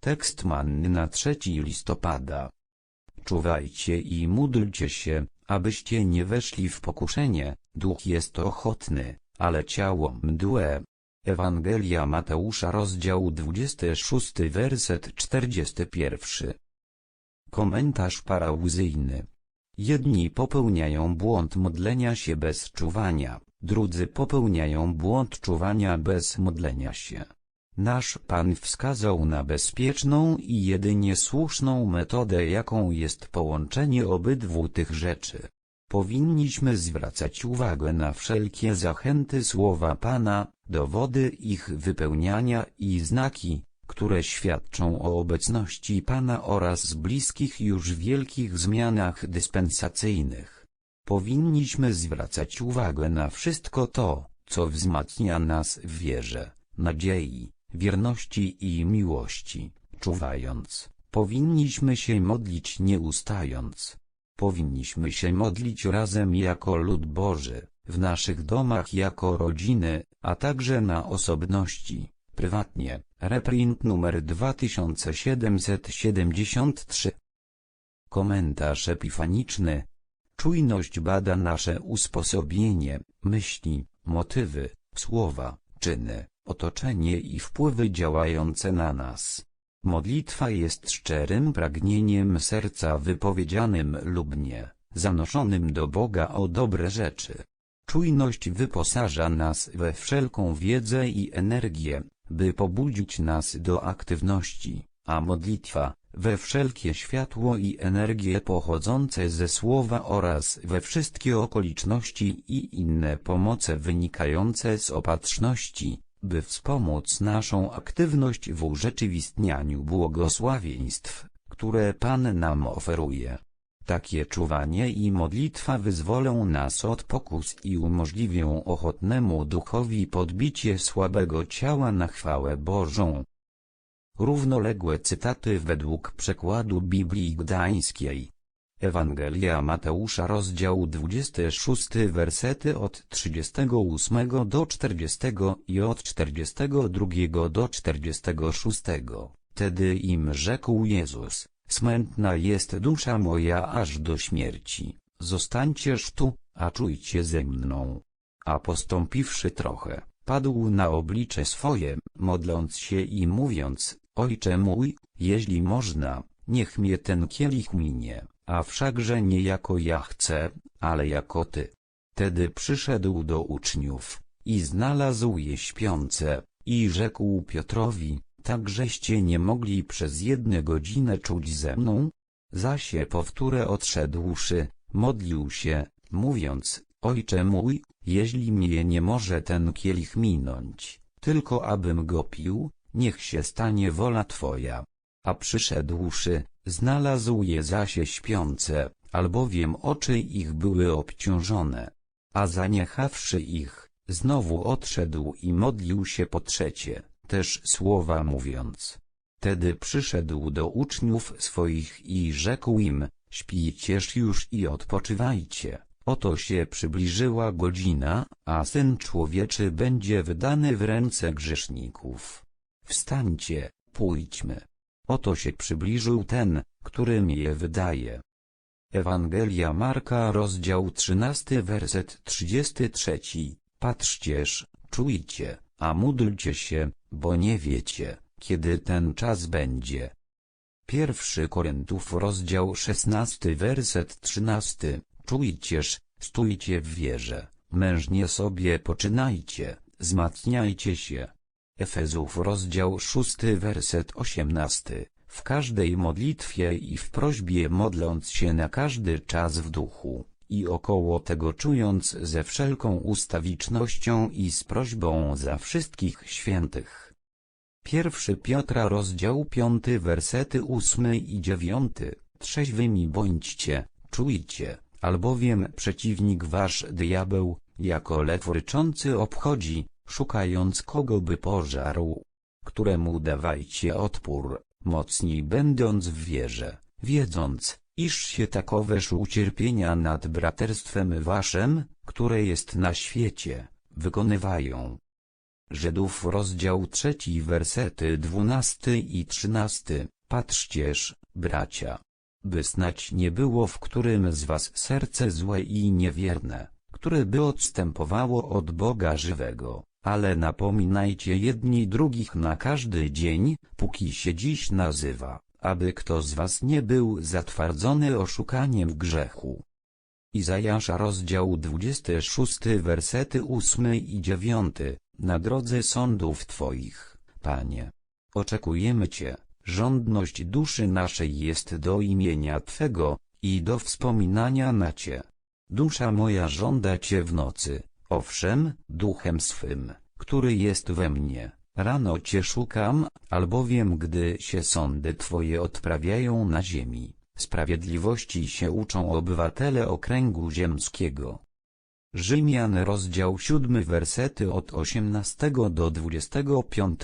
Tekst manny na 3 listopada. Czuwajcie i módlcie się, abyście nie weszli w pokuszenie, duch jest ochotny, ale ciało mdłe. Ewangelia Mateusza rozdział 26 werset 41 Komentarz parauzyjny Jedni popełniają błąd modlenia się bez czuwania, drudzy popełniają błąd czuwania bez modlenia się. Nasz Pan wskazał na bezpieczną i jedynie słuszną metodę jaką jest połączenie obydwu tych rzeczy. Powinniśmy zwracać uwagę na wszelkie zachęty słowa Pana, dowody ich wypełniania i znaki, które świadczą o obecności Pana oraz bliskich już wielkich zmianach dyspensacyjnych. Powinniśmy zwracać uwagę na wszystko to, co wzmacnia nas w wierze, nadziei, wierności i miłości, czuwając. Powinniśmy się modlić nie ustając. Powinniśmy się modlić razem jako lud Boży, w naszych domach jako rodziny, a także na osobności, prywatnie. Reprint numer 2773 Komentarz epifaniczny Czujność bada nasze usposobienie, myśli, motywy, słowa, czyny, otoczenie i wpływy działające na nas. Modlitwa jest szczerym pragnieniem serca wypowiedzianym lub nie, zanoszonym do Boga o dobre rzeczy. Czujność wyposaża nas we wszelką wiedzę i energię, by pobudzić nas do aktywności, a modlitwa, we wszelkie światło i energię pochodzące ze słowa oraz we wszystkie okoliczności i inne pomoce wynikające z opatrzności, by wspomóc naszą aktywność w urzeczywistnianiu błogosławieństw, które Pan nam oferuje. Takie czuwanie i modlitwa wyzwolą nas od pokus i umożliwią ochotnemu duchowi podbicie słabego ciała na chwałę Bożą. Równoległe cytaty według przekładu Biblii Gdańskiej. Ewangelia Mateusza rozdział 26 wersety od 38 do 40 i od 42 do 46. Wtedy im rzekł Jezus, smętna jest dusza moja aż do śmierci, zostańcież tu, a czujcie ze mną. A postąpiwszy trochę, padł na oblicze swoje, modląc się i mówiąc, Ojcze mój, jeśli można, niech mnie ten kielich minie, a wszakże nie jako ja chcę, ale jako Ty. Tedy przyszedł do uczniów, i znalazł je śpiące, i rzekł Piotrowi, takżeście nie mogli przez jedną godzinę czuć ze mną? Zasie powtórę odszedłszy, modlił się, mówiąc, Ojcze mój, jeśli mnie nie może ten kielich minąć, tylko abym go pił, niech się stanie wola Twoja. A przyszedłszy, znalazł je zasie śpiące, albowiem oczy ich były obciążone. A zaniechawszy ich, znowu odszedł i modlił się po trzecie, też słowa mówiąc. Tedy przyszedł do uczniów swoich i rzekł im, śpijcież już i odpoczywajcie. Oto się przybliżyła godzina, a Syn Człowieczy będzie wydany w ręce grzeszników. Wstańcie, pójdźmy. Oto się przybliżył ten, który mi je wydaje. Ewangelia Marka rozdział 13 werset 33 Patrzcież, czujcie, a módlcie się, bo nie wiecie, kiedy ten czas będzie. Pierwszy Koryntów rozdział 16 werset 13 Czujcież, stójcie w wierze, mężnie sobie poczynajcie, wzmacniajcie się. Efezów rozdział 6 werset 18 W każdej modlitwie i w prośbie modląc się na każdy czas w duchu, i około tego czując ze wszelką ustawicznością i z prośbą za wszystkich świętych. Pierwszy Piotra rozdział 5 wersety 8 i 9 Trzeźwymi bądźcie, czujcie, albowiem przeciwnik wasz diabeł, jako lew ryczący obchodzi, szukając kogo by pożarł, któremu dawajcie odpór, mocniej będąc w wierze, wiedząc, iż się takoweż ucierpienia nad braterstwem waszym, które jest na świecie, wykonywają. Żydów rozdział trzeci wersety dwunasty i trzynasty. Patrzcież, bracia, by snać nie było w którym z was serce złe i niewierne, które by odstępowało od Boga żywego, ale napominajcie jedni drugich na każdy dzień, póki się dziś nazywa, aby kto z was nie był zatwardzony oszukaniem grzechu. Izajasza rozdział 26 wersety 8 i 9 Na drodze sądów Twoich, Panie. Oczekujemy Cię, żądność duszy naszej jest do imienia Twego, i do wspominania na Cię. Dusza moja żąda Cię w nocy, owszem, duchem swym, który jest we mnie. Rano Cię szukam, albowiem gdy się sądy Twoje odprawiają na ziemi, sprawiedliwości się uczą obywatele okręgu ziemskiego. Rzymian rozdział 7 wersety od 18 do 25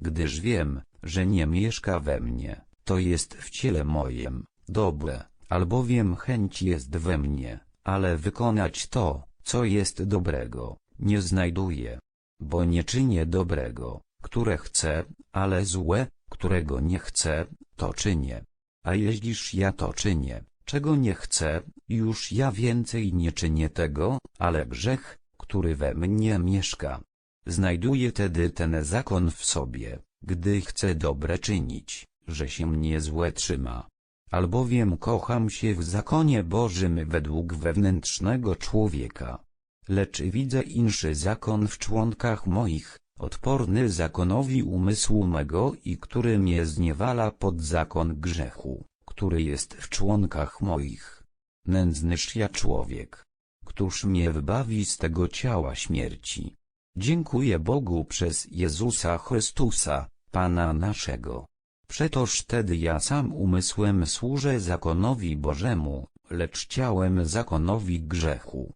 Gdyż wiem, że nie mieszka we mnie, to jest w ciele mojem, dobre, albowiem chęć jest we mnie, ale wykonać to, co jest dobrego, nie znajduję. Bo nie czynię dobrego, które chcę, ale złe, którego nie chcę, to czynię. A jeździsz ja to czynię, czego nie chcę, już ja więcej nie czynię tego, ale grzech, który we mnie mieszka. Znajduję tedy ten zakon w sobie, gdy chcę dobre czynić, że się mnie złe trzyma. Albowiem kocham się w zakonie Bożym według wewnętrznego człowieka. Lecz widzę inszy zakon w członkach moich, odporny zakonowi umysłu mego i który mnie zniewala pod zakon grzechu, który jest w członkach moich. Nędznyż ja człowiek. Któż mnie wybawi z tego ciała śmierci? Dziękuję Bogu przez Jezusa Chrystusa, Pana naszego. Przetoż tedy ja sam umysłem służę zakonowi Bożemu, lecz ciałem zakonowi grzechu.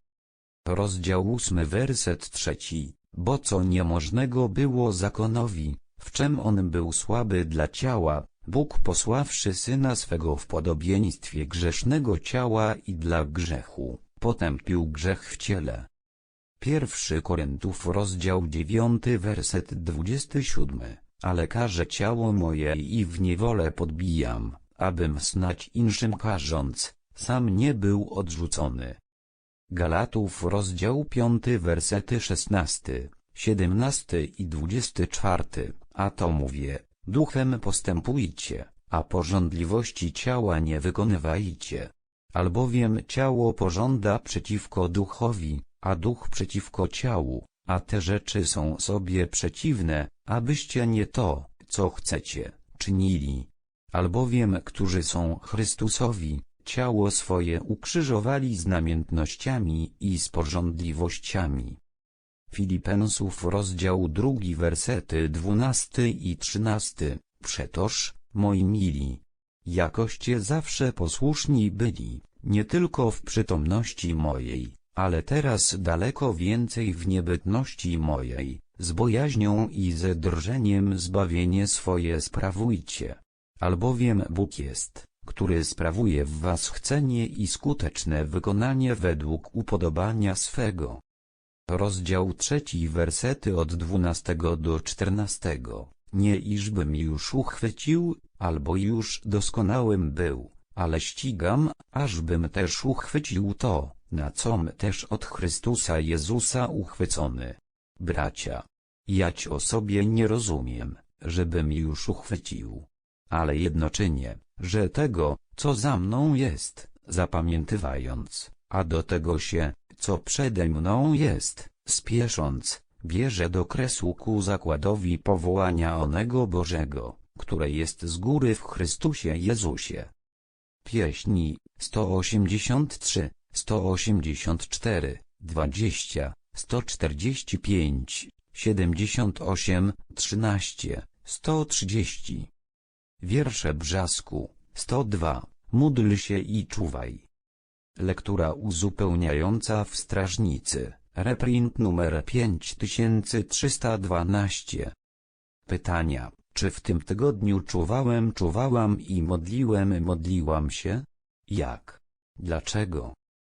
Rozdział ósmy werset trzeci, bo co niemożnego było zakonowi, w czym on był słaby dla ciała, Bóg posławszy Syna swego w podobieństwie grzesznego ciała i dla grzechu, potępił grzech w ciele. Pierwszy Koryntów rozdział dziewiąty werset dwudziesty siódmy, ale karze ciało moje i w niewolę podbijam, abym snać inszym karząc, sam nie był odrzucony. Galatów rozdział 5 wersety 16, 17 i 24, a to mówię, duchem postępujcie, a porządliwości ciała nie wykonywajcie. Albowiem ciało pożąda przeciwko duchowi, a duch przeciwko ciału, a te rzeczy są sobie przeciwne, abyście nie to, co chcecie, czynili. Albowiem którzy są Chrystusowi, ciało swoje ukrzyżowali z namiętnościami i z porządliwościami. Filipensów rozdział drugi wersety dwunasty i trzynasty, przetoż, moi mili, jakoście zawsze posłuszni byli, nie tylko w przytomności mojej, ale teraz daleko więcej w niebytności mojej, z bojaźnią i ze drżeniem zbawienie swoje sprawujcie. Albowiem Bóg jest, który sprawuje w was chcenie i skuteczne wykonanie według upodobania swego. Rozdział trzeci wersety od dwunastego do czternastego. Nie iżbym już uchwycił, albo już doskonałym był, ale ścigam, ażbym też uchwycił to, na com też od Chrystusa Jezusa uchwycony. Bracia, jać o sobie nie rozumiem, żebym już uchwycił. Ale jednoczynie, że tego, co za mną jest, zapamiętywając, a do tego się, co przede mną jest, spiesząc, bierze do kresu ku zakładowi powołania onego Bożego, które jest z góry w Chrystusie Jezusie. Pieśni 183, 184, 20, 145, 78, 13, 130. Wiersze Brzasku, 102, módl się i czuwaj. Lektura uzupełniająca w Strażnicy, reprint numer 5312. Pytania, czy w tym tygodniu czuwałem, czuwałam i modliłem, modliłam się? Jak? Dlaczego?